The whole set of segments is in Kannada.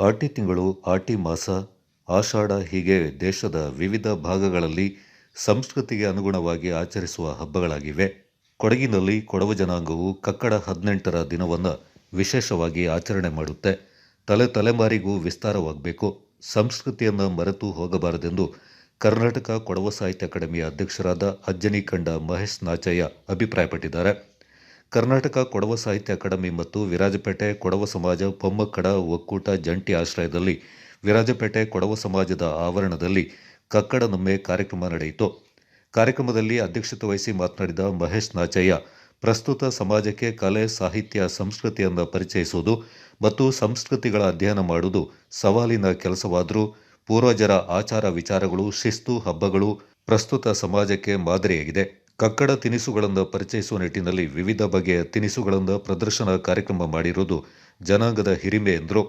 ಆಟಿ ತಿಂಗಳು, ಆಟಿ ಮಾಸ, ಆಷಾಢ ಹೀಗೆ ದೇಶದ ವಿವಿಧ ಭಾಗಗಳಲ್ಲಿ ಸಂಸ್ಕೃತಿಗೆ ಅನುಗುಣವಾಗಿ ಆಚರಿಸುವ ಹಬ್ಬಗಳಾಗಿವೆ. ಕೊಡಗಿನಲ್ಲಿ ಕೊಡವ ಜನಾಂಗವು ಕಕ್ಕಡ ಹದಿನೆಂಟರ ದಿನವನ್ನು ವಿಶೇಷವಾಗಿ ಆಚರಣೆ ಮಾಡುತ್ತೆ. ತಲೆ ತಲೆಮಾರಿಗೂ ವಿಸ್ತಾರವಾಗಬೇಕು. ಸಂಸ್ಕೃತಿಯನ್ನು ಮರೆತು ಹೋಗಬಾರದೆಂದು ಕರ್ನಾಟಕ ಕೊಡವ ಸಾಹಿತ್ಯ ಅಕಾಡೆಮಿಯ ಅಧ್ಯಕ್ಷರಾದ ಅಜ್ಜನಿ ಕಂಡ ಮಹೇಶ್ ನಾಚಯ್ಯ ಅಭಿಪ್ರಾಯಪಟ್ಟಿದ್ದಾರೆ. ಕರ್ನಾಟಕ ಕೊಡವ ಸಾಹಿತ್ಯ ಅಕಾಡೆಮಿ ಮತ್ತು ವಿರಾಜಪೇಟೆ ಕೊಡವ ಸಮಾಜ ಪೊಮ್ಮಕ್ಕಡ ಒಕ್ಕೂಟ ಜಂಟಿ ಆಶ್ರಯದಲ್ಲಿ ವಿರಾಜಪೇಟೆ ಕೊಡವ ಸಮಾಜದ ಆವರಣದಲ್ಲಿ ಕಕ್ಕಡ ನಮ್ಮೆ ಕಾರ್ಯಕ್ರಮ ನಡೆಯಿತು. ಕಾರ್ಯಕ್ರಮದಲ್ಲಿ ಅಧ್ಯಕ್ಷತೆ ವಹಿಸಿ ಮಾತನಾಡಿದ ಮಹೇಶ್ ನಾಚಯ್ಯ, ಪ್ರಸ್ತುತ ಸಮಾಜಕ್ಕೆ ಕಲೆ, ಸಾಹಿತ್ಯ, ಸಂಸ್ಕೃತಿಯನ್ನು ಪರಿಚಯಿಸುವುದು ಮತ್ತು ಸಂಸ್ಕೃತಿಗಳ ಅಧ್ಯಯನ ಮಾಡುವುದು ಸವಾಲಿನ ಕೆಲಸವಾದರೂ ಪೂರ್ವಜರ ಆಚಾರ ವಿಚಾರಗಳು, ಶಿಸ್ತು ಹಬ್ಬಗಳು ಪ್ರಸ್ತುತ ಸಮಾಜಕ್ಕೆ ಮಾದರಿಯಾಗಿದೆ. ಕಕ್ಕಡ ತಿನಿಸುಗಳನ್ನು ಪರಿಚಯಿಸುವ ನಿಟ್ಟಿನಲ್ಲಿ ವಿವಿಧ ಬಗೆಯ ತಿನಿಸುಗಳನ್ನು ಪ್ರದರ್ಶನ ಕಾರ್ಯಕ್ರಮ ಮಾಡಿರುವುದು ಜನಾಂಗದ ಹಿರಿಮೆ ಎಂದರು.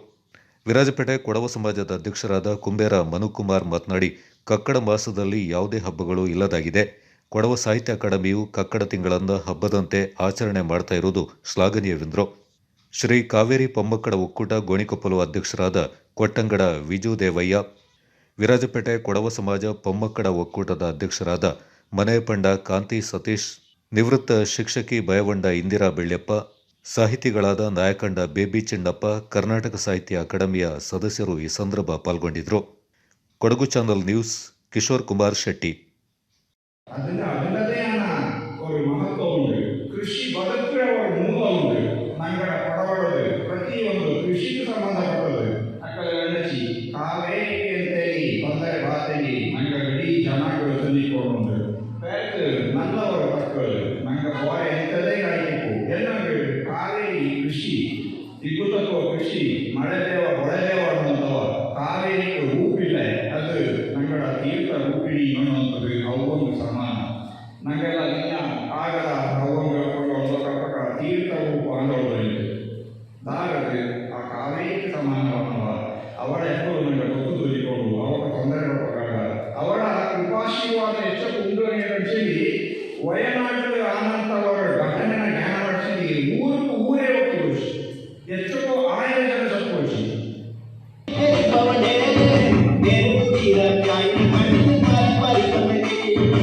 ವಿರಾಜಪೇಟೆ ಕೊಡವ ಸಮಾಜದ ಅಧ್ಯಕ್ಷರಾದ ಕುಂಬೇರ ಮನುಕುಮಾರ್ ಮಾತನಾಡಿ, ಕಕ್ಕಡ ಮಾಸದಲ್ಲಿ ಯಾವುದೇ ಹಬ್ಬಗಳು ಇಲ್ಲದಾಗಿದೆ. ಕೊಡವ ಸಾಹಿತ್ಯ ಅಕಾಡೆಮಿಯು ಕಕ್ಕಡ ತಿಂಗಳನ್ನು ಹಬ್ಬದಂತೆ ಆಚರಣೆ ಮಾಡ್ತಾ ಇರುವುದು ಶ್ಲಾಘನೀಯವೆಂದರು. ಶ್ರೀ ಕಾವೇರಿ ಪೊಮ್ಮಕ್ಕಡ ಒಕ್ಕೂಟ ಗೋಣಿಕೊಪ್ಪಲು ಅಧ್ಯಕ್ಷರಾದ ಕೊಟ್ಟಂಗಡ ವಿಜುದೇವಯ್ಯ, ವಿರಾಜಪೇಟೆ ಕೊಡವ ಸಮಾಜ ಪೊಮ್ಮಕ್ಕಡ ಒಕ್ಕೂಟದ ಅಧ್ಯಕ್ಷರಾದ ಮನೆ ಪಂಡ ಕಾಂತಿ ಸತೀಶ್, ನಿವೃತ್ತ ಶಿಕ್ಷಕಿ ಬಯವಂಡ ಇಂದಿರಾ ಬೆಳ್ಯಪ್ಪ, ಸಾಹಿತಿಗಳಾದ ನಾಯಕಂಡ ಬೇಬಿ ಚೆಂಡಪ್ಪ ಕರ್ನಾಟಕ ಸಾಹಿತ್ಯ ಅಕಾಡೆಮಿಯ ಸದಸ್ಯರು ಈ ಸಂದರ್ಭ ಪಾಲ್ಗೊಂಡಿದ್ದರು ಕೊಡಗು ಚಾನಲ್ ನ್ಯೂಸ್, ಕಿಶೋರ್ ಕುಮಾರ್ ಶೆಟ್ಟಿ. ಕೃಷಿ ಸಂಬಂಧಪಟ್ಟದ್ದು. ಕೃಷಿ ಮಳೆದೇವ, ಹೊಳೆದೇವ ಅನ್ನುವಂಥವ ಕಾವೇರಿಗೆ ರೂಪಿಲ್ಲ, ಅದು ನಂಗಡ ತೀರ್ಥ ರೂಪಿಣಿ ಅನ್ನುವಂಥದ್ದು ಅವೊಂದು ಸಮಾನ. ನಂಗೆಲ್ಲ ದಿನ ಆಗದ ಒಂದು ಪ್ರಕಾರ ತೀರ್ಥ ರೂಪ ಅನ್ನೋದು ದಾರದು ಆ ಕಾವೇರಿಗೆ ಸಮಾನವನ್ನವ ಅವಳ ಹೆಸರು ನನಗೆ ಗೊತ್ತು ತುಳಿಕೊಂಡು ಅವರ ತೊಂದರೆ ಕೊಟ್ಟಾಗ ಅವಳ ಕೃಪಾಶೀರ್ವಾದ ಹೆಚ್ಚು ಉಂಡು ನಡೆಸಿ ಆನಂತವರ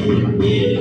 Yeah.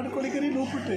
ನಾಡು ಕೊಡಿಕರಿ ನೂಪುಟ್ಟು